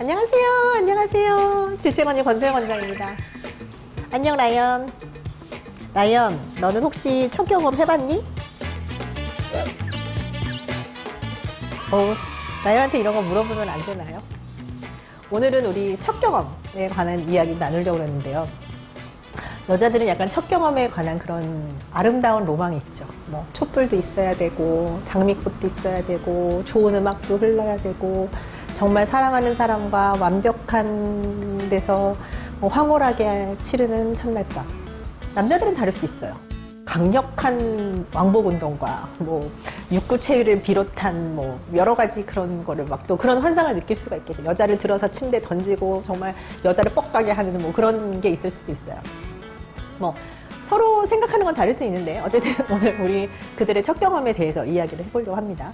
안녕하세요. 안녕하세요. 질체관리 권소영 원장입니다. 안녕 라이언. 라이언, 너는 혹시 첫 경험 해봤니? 어, 라이언한테 이런 거 물어보면 안 되나요? 오늘은 우리 첫 경험에 관한 이야기 나누려고 그러는데요. 여자들은 약간 첫 경험에 관한 그런 아름다운 로망이 있죠. 뭐 촛불도 있어야 되고 장미꽃도 있어야 되고 좋은 음악도 흘러야 되고 정말 사랑하는 사람과 완벽한 데서 뭐 황홀하게 치르는 첫날 밤. 남자들은 다를 수 있어요. 강력한 왕복 운동과 뭐 육구 체위를 비롯한 뭐 여러 가지 그런 거를 막 또 그런 환상을 느낄 수가 있겠죠. 여자를 들어서 침대 던지고 정말 여자를 뻑가게 하는 뭐 그런 게 있을 수도 있어요. 뭐 서로 생각하는 건 다를 수 있는데 어쨌든 오늘 우리 그들의 첫 경험에 대해서 이야기를 해보려고 합니다.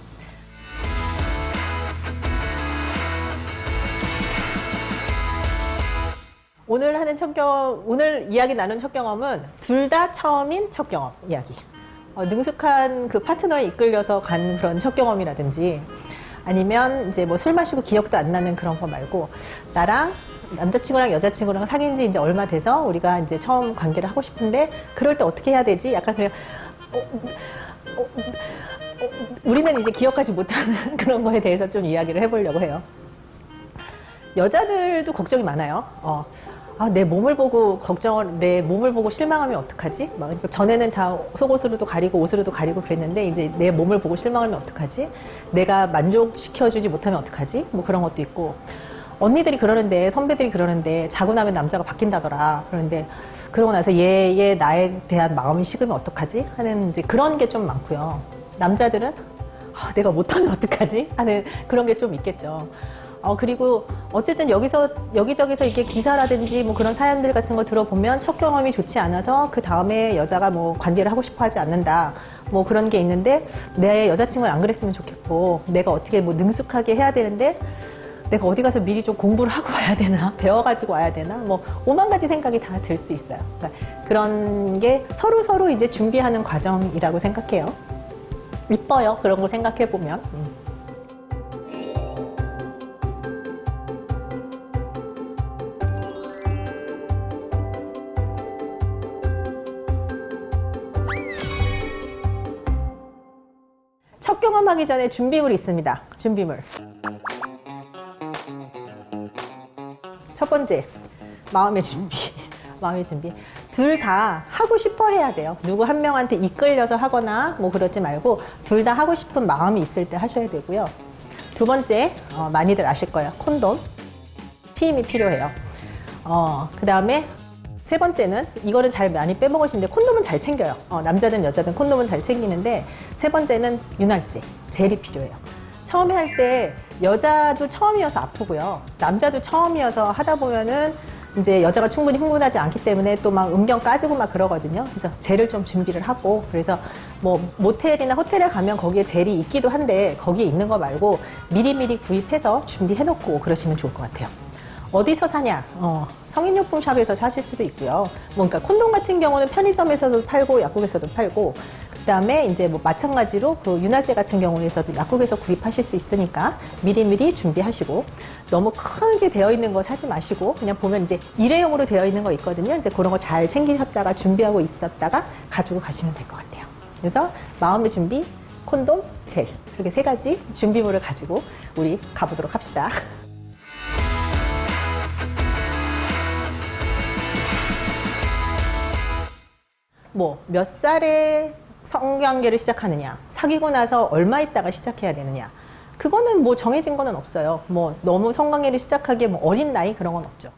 오늘 하는 첫 경험, 오늘 이야기 나눈 첫 경험은 둘 다 처음인 첫 경험 이야기. 어, 능숙한 그 파트너에 이끌려서 간 그런 첫 경험이라든지 아니면 이제 뭐 술 마시고 기억도 안 나는 그런 거 말고 나랑 남자친구랑 여자친구랑 사귄 지 이제 얼마 돼서 우리가 이제 처음 관계를 하고 싶은데 그럴 때 어떻게 해야 되지? 약간 그냥 어, 어, 어, 우리는 이제 기억하지 못하는 그런 거에 대해서 좀 이야기를 해보려고 해요. 여자들도 걱정이 많아요. 어, 아, 내 몸을 보고 걱정을, 내 몸을 보고 실망하면 어떡하지? 막, 그러니까 전에는 다 속옷으로도 가리고 옷으로도 가리고 그랬는데, 이제 내 몸을 보고 실망하면 어떡하지? 내가 만족시켜주지 못하면 어떡하지? 뭐 그런 것도 있고. 언니들이 그러는데, 선배들이 그러는데, 자고 나면 남자가 바뀐다더라. 그러는데, 그러고 나서 얘, 얘 나에 대한 마음이 식으면 어떡하지? 하는 이제 그런 게 좀 많고요. 남자들은, 아, 내가 못하면 어떡하지? 하는 그런 게 좀 있겠죠. 어, 그리고 어쨌든 여기서, 여기저기서 이게 기사라든지 뭐 그런 사연들 같은 거 들어보면 첫 경험이 좋지 않아서 그 다음에 여자가 뭐 관계를 하고 싶어 하지 않는다. 뭐 그런 게 있는데 내 여자친구는 안 그랬으면 좋겠고 내가 어떻게 뭐 능숙하게 해야 되는데 내가 어디 가서 미리 좀 공부를 하고 와야 되나? 배워가지고 와야 되나? 뭐 오만 가지 생각이 다 들 수 있어요. 그러니까 그런 게 서로 서로 이제 준비하는 과정이라고 생각해요. 이뻐요. 그런 거 생각해 보면. 음. 첫 경험하기 전에 준비물이 있습니다. 준비물. 첫 번째, 마음의 준비. 마음의 준비. 둘 다 하고 싶어 해야 돼요. 누구 한 명한테 이끌려서 하거나 뭐 그러지 말고 둘 다 하고 싶은 마음이 있을 때 하셔야 되고요. 두 번째, 어, 많이들 아실 거예요. 콘돔. 피임이 필요해요. 어, 그 다음에 세 번째는 이거는 잘 많이 빼먹으시는데 콘돔은 잘 챙겨요. 어, 남자든 여자든 콘돔은 잘 챙기는데 세 번째는 윤활제, 젤이 필요해요. 처음에 할 때 여자도 처음이어서 아프고요. 남자도 처음이어서 하다 보면은 이제 여자가 충분히 흥분하지 않기 때문에 또 막 음경 까지고 막 그러거든요. 그래서 젤을 좀 준비를 하고 그래서 뭐 모텔이나 호텔에 가면 거기에 젤이 있기도 한데 거기에 있는 거 말고 미리미리 구입해서 준비해 놓고 그러시면 좋을 것 같아요. 어디서 사냐? 어, 성인용품 샵에서 사실 수도 있고요. 뭐, 그러니까 콘돔 같은 경우는 편의점에서도 팔고 약국에서도 팔고, 그 다음에 이제 뭐 마찬가지로 그 윤활제 같은 경우에서도 약국에서 구입하실 수 있으니까 미리미리 준비하시고, 너무 크게 되어 있는 거 사지 마시고, 그냥 보면 이제 일회용으로 되어 있는 거 있거든요. 이제 그런 거 잘 챙기셨다가 준비하고 있었다가 가지고 가시면 될 것 같아요. 그래서 마음의 준비, 콘돔, 젤. 그렇게 세 가지 준비물을 가지고 우리 가보도록 합시다. 뭐 몇 살에 성관계를 시작하느냐, 사귀고 나서 얼마 있다가 시작해야 되느냐, 그거는 뭐 정해진 거는 없어요. 뭐 너무 성관계를 시작하기에 뭐 어린 나이 그런 건 없죠.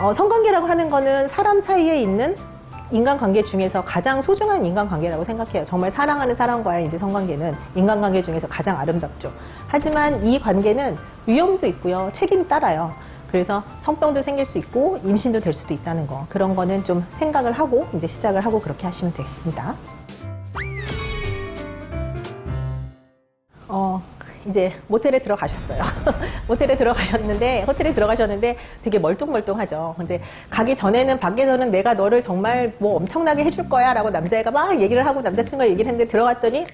어, 성관계라고 하는 거는 사람 사이에 있는 인간관계 중에서 가장 소중한 인간관계라고 생각해요. 정말 사랑하는 사람과의 이제 성관계는 인간관계 중에서 가장 아름답죠. 하지만 이 관계는 위험도 있고요. 책임이 따라요. 그래서 성병도 생길 수 있고 임신도 될 수도 있다는 거. 그런 거는 좀 생각을 하고 이제 시작을 하고 그렇게 하시면 되겠습니다. 어, 이제 모텔에 들어가셨어요. 모텔에 들어가셨는데, 호텔에 들어가셨는데 되게 멀뚱멀뚱하죠. 이제 가기 전에는 밖에서는 내가 너를 정말 뭐 엄청나게 해줄 거야 라고 남자애가 막 얘기를 하고 남자친구가 얘기를 했는데 들어갔더니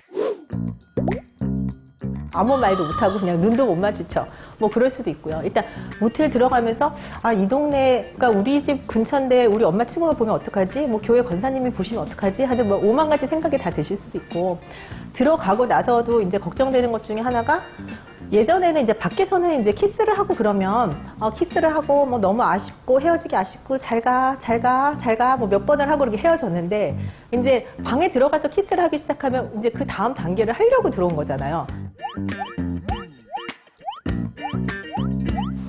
아무 말도 못하고 그냥 눈도 못 마주쳐. 뭐 그럴 수도 있고요. 일단 모텔 들어가면서 아 이 동네가 우리 집 근처인데 우리 엄마 친구가 보면 어떡하지? 뭐 교회 권사님이 보시면 어떡하지? 하는 뭐 오만 가지 생각이 다 드실 수도 있고 들어가고 나서도 이제 걱정되는 것 중에 하나가 예전에는 이제 밖에서는 이제 키스를 하고 그러면 어, 키스를 하고 뭐 너무 아쉽고 헤어지기 아쉽고 잘 가 잘 가 잘 가 뭐 몇 번을 하고 이렇게 헤어졌는데 이제 방에 들어가서 키스를 하기 시작하면 이제 그 다음 단계를 하려고 들어온 거잖아요.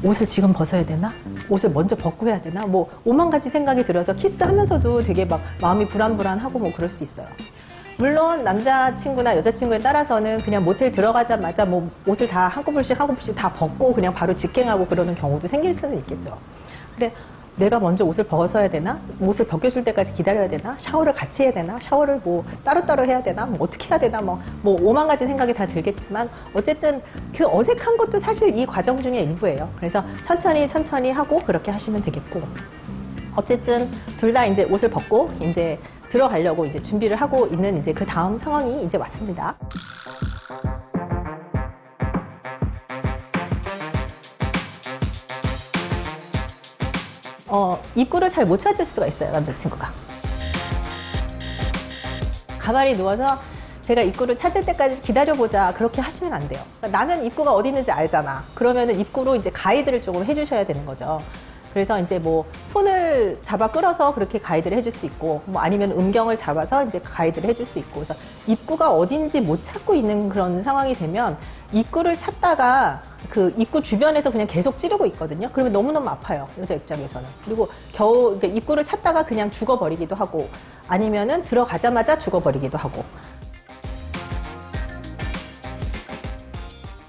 옷을 지금 벗어야 되나? 옷을 먼저 벗고 해야 되나? 뭐 오만 가지 생각이 들어서 키스하면서도 되게 막 마음이 불안불안하고 뭐 그럴 수 있어요. 물론 남자친구나 여자친구에 따라서는 그냥 모텔 들어가자마자 뭐 옷을 다 한꺼번씩 한꺼번씩 다 벗고 그냥 바로 직행하고 그러는 경우도 생길 수는 있겠죠. 근데 내가 먼저 옷을 벗어야 되나? 옷을 벗겨줄 때까지 기다려야 되나? 샤워를 같이 해야 되나? 샤워를 뭐 따로따로 해야 되나? 뭐 어떻게 해야 되나? 뭐, 뭐 오만 가지 생각이 다 들겠지만 어쨌든 그 어색한 것도 사실 이 과정 중에 일부예요. 그래서 천천히 천천히 하고 그렇게 하시면 되겠고 어쨌든 둘 다 이제 옷을 벗고 이제 들어가려고 이제 준비를 하고 있는 이제 그 다음 상황이 이제 왔습니다. 어, 입구를 잘 못 찾을 수가 있어요, 남자친구가. 가만히 누워서 제가 입구를 찾을 때까지 기다려보자. 그렇게 하시면 안 돼요. 나는 입구가 어디 있는지 알잖아. 그러면은 입구로 이제 가이드를 조금 해주셔야 되는 거죠. 그래서 이제 뭐 손을 잡아 끌어서 그렇게 가이드를 해줄 수 있고, 뭐 아니면 음경을 잡아서 이제 가이드를 해줄 수 있고, 그래서 입구가 어딘지 못 찾고 있는 그런 상황이 되면 입구를 찾다가 그 입구 주변에서 그냥 계속 찌르고 있거든요. 그러면 너무너무 아파요. 여자 입장에서는. 그리고 겨우 그러니까 입구를 찾다가 그냥 죽어버리기도 하고 아니면은 들어가자마자 죽어버리기도 하고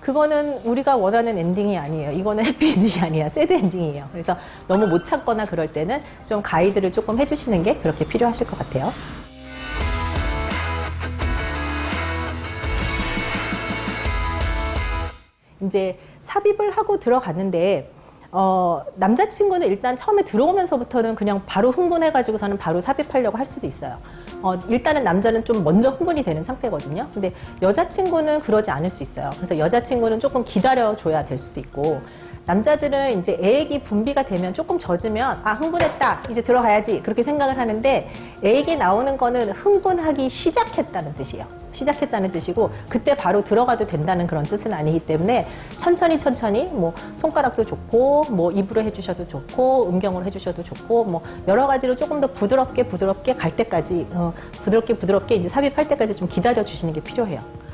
그거는 우리가 원하는 엔딩이 아니에요. 이거는 해피엔딩이 아니야. 새드 엔딩이에요. 그래서 너무 못 찾거나 그럴 때는 좀 가이드를 조금 해주시는 게 그렇게 필요하실 것 같아요. 이제 삽입을 하고 들어갔는데 어, 남자친구는 일단 처음에 들어오면서부터는 그냥 바로 흥분해가지고서는 바로 삽입하려고 할 수도 있어요. 어, 일단은 남자는 좀 먼저 흥분이 되는 상태거든요. 근데 여자친구는 그러지 않을 수 있어요. 그래서 여자친구는 조금 기다려줘야 될 수도 있고, 남자들은 이제 애기 분비가 되면 조금 젖으면, 아, 흥분했다. 이제 들어가야지. 그렇게 생각을 하는데, 애기 나오는 거는 흥분하기 시작했다는 뜻이에요. 시작했다는 뜻이고 그때 바로 들어가도 된다는 그런 뜻은 아니기 때문에 천천히 천천히 뭐 손가락도 좋고 뭐 입으로 해주셔도 좋고 음경으로 해주셔도 좋고 뭐 여러 가지로 조금 더 부드럽게 부드럽게 갈 때까지 어, 부드럽게 부드럽게 이제 삽입할 때까지 좀 기다려 주시는 게 필요해요.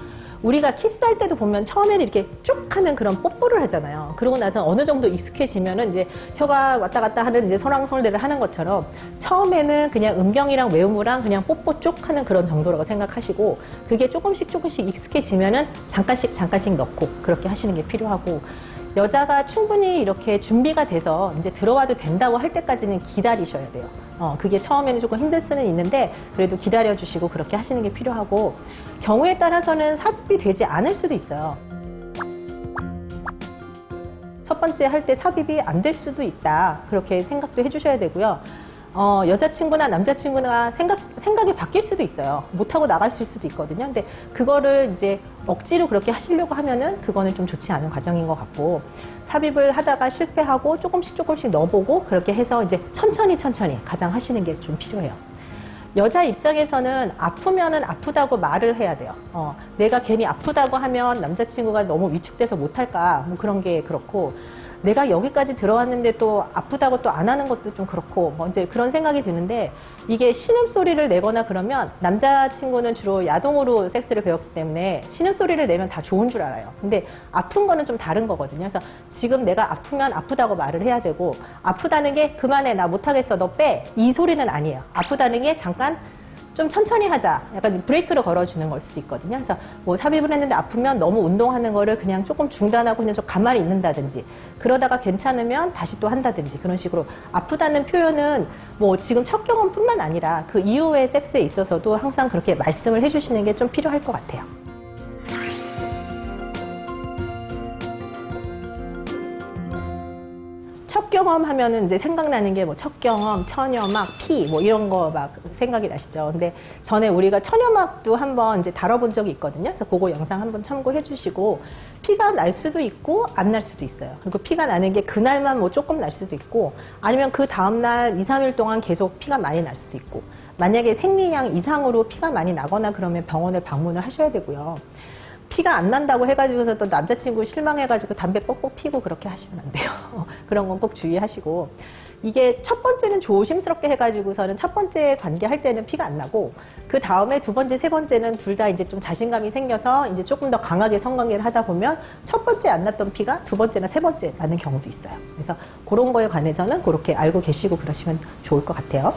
우리가 키스할 때도 보면 처음에는 이렇게 쭉 하는 그런 뽀뽀를 하잖아요. 그러고 나서 어느 정도 익숙해지면은 이제 혀가 왔다 갔다 하는 이제 설왕설래를 하는 것처럼 처음에는 그냥 음경이랑 외음우랑 그냥 뽀뽀 쭉 하는 그런 정도라고 생각하시고 그게 조금씩 조금씩 익숙해지면은 잠깐씩 잠깐씩 넣고 그렇게 하시는 게 필요하고 여자가 충분히 이렇게 준비가 돼서 이제 들어와도 된다고 할 때까지는 기다리셔야 돼요. 어, 그게 처음에는 조금 힘들 수는 있는데 그래도 기다려 주시고 그렇게 하시는 게 필요하고 경우에 따라서는 삽입이 되지 않을 수도 있어요. 첫 번째 할 때 삽입이 안 될 수도 있다. 그렇게 생각도 해주셔야 되고요. 어, 여자친구나 남자친구나 생각, 생각이 바뀔 수도 있어요. 못하고 나갈 수도 있거든요. 근데 그거를 이제 억지로 그렇게 하시려고 하면은 그거는 좀 좋지 않은 과정인 것 같고 삽입을 하다가 실패하고 조금씩 조금씩 넣어보고 그렇게 해서 이제 천천히 천천히 가장 하시는 게 좀 필요해요. 여자 입장에서는 아프면은 아프다고 말을 해야 돼요. 어, 내가 괜히 아프다고 하면 남자친구가 너무 위축돼서 못할까 뭐 그런 게 그렇고 내가 여기까지 들어왔는데 또 아프다고 또 안 하는 것도 좀 그렇고 뭐 이제 그런 생각이 드는데 이게 신음소리를 내거나 그러면 남자친구는 주로 야동으로 섹스를 배웠기 때문에 신음소리를 내면 다 좋은 줄 알아요. 근데 아픈 거는 좀 다른 거거든요. 그래서 지금 내가 아프면 아프다고 말을 해야 되고 아프다는 게 그만해 나 못하겠어 너 빼 이 소리는 아니에요. 아프다는 게 잠깐 좀 천천히 하자. 약간 브레이크를 걸어주는 걸 수도 있거든요. 그래서 뭐 삽입을 했는데 아프면 너무 운동하는 거를 그냥 조금 중단하고 그냥 좀 가만히 있는다든지 그러다가 괜찮으면 다시 또 한다든지 그런 식으로 아프다는 표현은 뭐 지금 첫 경험뿐만 아니라 그 이후의 섹스에 있어서도 항상 그렇게 말씀을 해주시는 게 좀 필요할 것 같아요. 첫첫 경험 하면은 이제 생각나는 게 뭐 첫 경험, 처녀막, 피 뭐 이런 거 막 생각이 나시죠. 근데 전에 우리가 처녀막도 한번 이제 다뤄본 적이 있거든요. 그래서 그거 영상 한번 참고해 주시고 피가 날 수도 있고 안 날 수도 있어요. 그리고 피가 나는 게 그날만 뭐 조금 날 수도 있고 아니면 그 다음날 2, 3일 동안 계속 피가 많이 날 수도 있고 만약에 생리량 이상으로 피가 많이 나거나 그러면 병원을 방문을 하셔야 되고요. 피가 안 난다고 해가지고서 또 남자친구 실망해가지고 담배 뻑뻑 피고 그렇게 하시면 안 돼요. 그런 건 꼭 주의하시고. 이게 첫 번째는 조심스럽게 해가지고서는 첫 번째 관계할 때는 피가 안 나고 그 다음에 두 번째, 세 번째는 둘 다 이제 좀 자신감이 생겨서 이제 조금 더 강하게 성관계를 하다 보면 첫 번째 안 났던 피가 두 번째나 세 번째 나는 경우도 있어요. 그래서 그런 거에 관해서는 그렇게 알고 계시고 그러시면 좋을 것 같아요.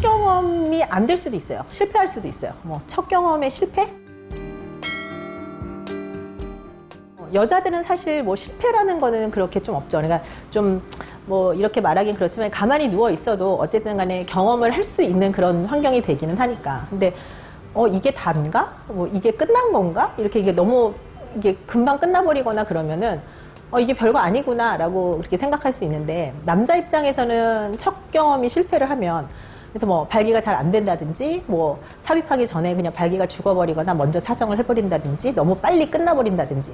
첫 경험이 안 될 수도 있어요. 실패할 수도 있어요. 뭐 첫 경험에 실패? 어, 여자들은 사실 뭐 실패라는 거는 그렇게 좀 없죠. 그러니까 좀 뭐 이렇게 말하긴 그렇지만 가만히 누워 있어도 어쨌든 간에 경험을 할 수 있는 그런 환경이 되기는 하니까. 근데 어 이게 단가? 뭐 이게 끝난 건가? 이렇게 이게 너무 이게 금방 끝나버리거나 그러면은 어, 이게 별거 아니구나 라고 그렇게 생각할 수 있는데 남자 입장에서는 첫 경험이 실패를 하면 그래서 뭐 발기가 잘 안 된다든지 뭐 삽입하기 전에 그냥 발기가 죽어버리거나 먼저 사정을 해버린다든지 너무 빨리 끝나버린다든지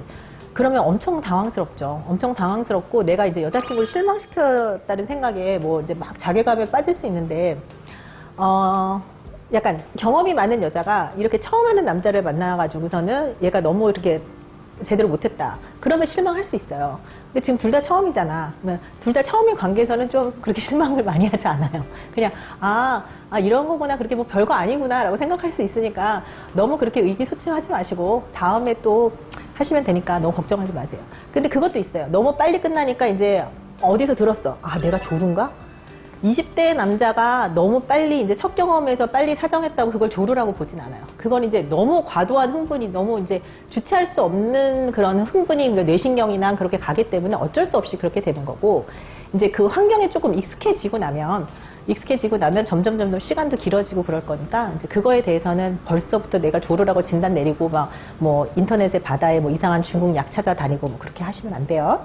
그러면 엄청 당황스럽죠. 엄청 당황스럽고 내가 이제 여자친구를 실망시켰다는 생각에 뭐 이제 막 자괴감에 빠질 수 있는데 어 약간 경험이 많은 여자가 이렇게 처음 하는 남자를 만나가지고서는 얘가 너무 이렇게 제대로 못했다. 그러면 실망할 수 있어요. 근데 지금 둘 다 처음이잖아. 둘 다 처음인 관계에서는 좀 그렇게 실망을 많이 하지 않아요. 그냥, 아, 아, 이런 거구나. 그렇게 뭐 별거 아니구나. 라고 생각할 수 있으니까 너무 그렇게 의기소침하지 마시고 다음에 또 하시면 되니까 너무 걱정하지 마세요. 근데 그것도 있어요. 너무 빨리 끝나니까 이제 어디서 들었어. 아, 내가 조루인가? 20대 남자가 너무 빨리 이제 첫 경험에서 빨리 사정했다고 그걸 조루라고 보진 않아요. 그건 이제 너무 과도한 흥분이 너무 이제 주체할 수 없는 그런 흥분이 그러니까 뇌신경이나 그렇게 가기 때문에 어쩔 수 없이 그렇게 되는 거고 이제 그 환경에 조금 익숙해지고 나면 익숙해지고 나면 점점 점점 시간도 길어지고 그럴 거니까 이제 그거에 대해서는 벌써부터 내가 조루라고 진단 내리고 막 뭐 인터넷에 바다에 뭐 이상한 중국 약 찾아다니고 뭐 그렇게 하시면 안 돼요.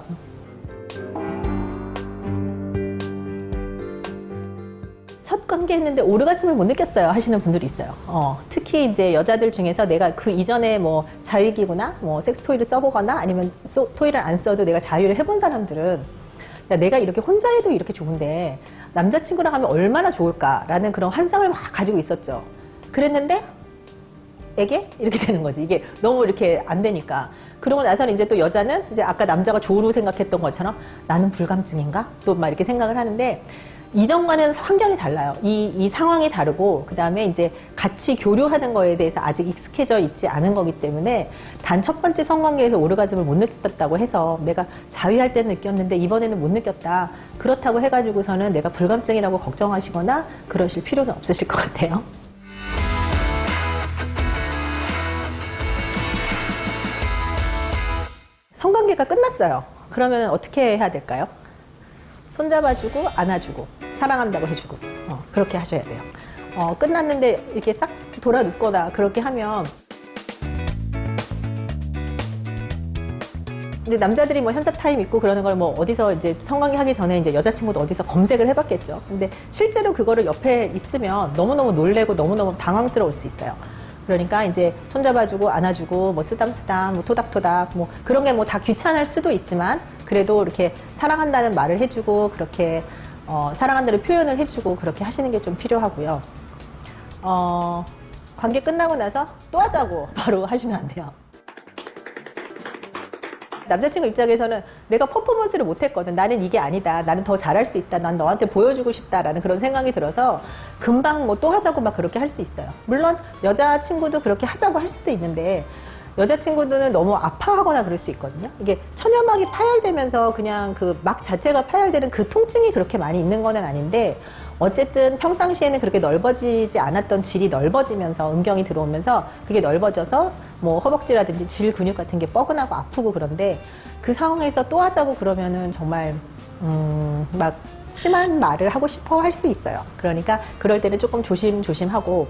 첫 관계 했는데 오르가즘을 못 느꼈어요 하시는 분들이 있어요. 어, 특히 이제 여자들 중에서 내가 그 이전에 뭐 자위기구나 뭐 섹스 토이를 써보거나 아니면 소, 토이를 안 써도 내가 자유를 해본 사람들은 야, 내가 이렇게 혼자 해도 이렇게 좋은데 남자친구랑 하면 얼마나 좋을까라는 그런 환상을 막 가지고 있었죠. 그랬는데 에게 이렇게 되는 거지. 이게 너무 이렇게 안 되니까. 그러고 나서는 이제 또 여자는 이제 아까 남자가 조로 생각했던 것처럼 나는 불감증인가? 또 막 이렇게 생각을 하는데 이전과는 환경이 달라요. 이, 이 상황이 다르고, 그 다음에 이제 같이 교류하는 거에 대해서 아직 익숙해져 있지 않은 거기 때문에 단 첫 번째 성관계에서 오르가즘을 못 느꼈다고 해서 내가 자위할 때는 느꼈는데 이번에는 못 느꼈다. 그렇다고 해가지고서는 내가 불감증이라고 걱정하시거나 그러실 필요는 없으실 것 같아요. 성관계가 끝났어요. 그러면 어떻게 해야 될까요? 손잡아주고 안아주고 사랑한다고 해주고 어, 그렇게 하셔야 돼요. 어, 끝났는데 이렇게 싹 돌아 눕거나 그렇게 하면 근데 남자들이 뭐 현사 타임 있고 그러는 걸 뭐 어디서 이제 성관계 하기 전에 이제 여자친구도 어디서 검색을 해봤겠죠. 근데 실제로 그거를 옆에 있으면 너무너무 놀래고 너무너무 당황스러울 수 있어요. 그러니까 이제 손잡아주고 안아주고 뭐 쓰담쓰담 뭐 토닥토닥 뭐 그런 게 뭐 다 귀찮을 수도 있지만 그래도 이렇게 사랑한다는 말을 해주고 그렇게 어, 사랑한다는 표현을 해주고 그렇게 하시는 게 좀 필요하고요. 어, 관계 끝나고 나서 또 하자고 바로 하시면 안 돼요. 남자친구 입장에서는 내가 퍼포먼스를 못했거든. 나는 이게 아니다. 나는 더 잘할 수 있다. 난 너한테 보여주고 싶다라는 그런 생각이 들어서 금방 뭐 또 하자고 막 그렇게 할 수 있어요. 물론 여자친구도 그렇게 하자고 할 수도 있는데 여자친구들은 너무 아파하거나 그럴 수 있거든요. 이게 천연막이 파열되면서 그냥 그 막 자체가 파열되는 그 통증이 그렇게 많이 있는 거는 아닌데 어쨌든 평상시에는 그렇게 넓어지지 않았던 질이 넓어지면서 음경이 들어오면서 그게 넓어져서 뭐 허벅지라든지 질 근육 같은 게 뻐근하고 아프고 그런데 그 상황에서 또 하자고 그러면은 정말 음막 심한 말을 하고 싶어 할 수 있어요. 그러니까 그럴 때는 조금 조심조심하고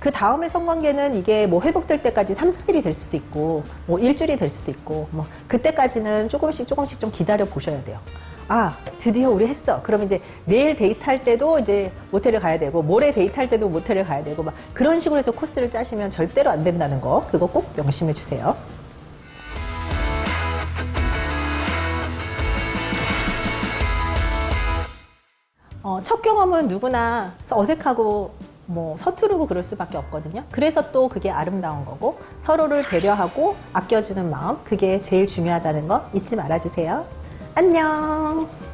그 다음에 성관계는 이게 뭐 회복될 때까지 3, 4일이 될 수도 있고, 뭐 일주일이 될 수도 있고, 뭐 그때까지는 조금씩 조금씩 좀 기다려 보셔야 돼요. 아, 드디어 우리 했어. 그럼 이제 내일 데이트할 때도 이제 모텔을 가야 되고, 모레 데이트할 때도 모텔을 가야 되고, 막 그런 식으로 해서 코스를 짜시면 절대로 안 된다는 거, 그거 꼭 명심해 주세요. 어, 첫 경험은 누구나 어색하고 뭐 서투르고 그럴 수밖에 없거든요. 그래서 또 그게 아름다운 거고 서로를 배려하고 아껴주는 마음 그게 제일 중요하다는 거 잊지 말아주세요. 안녕.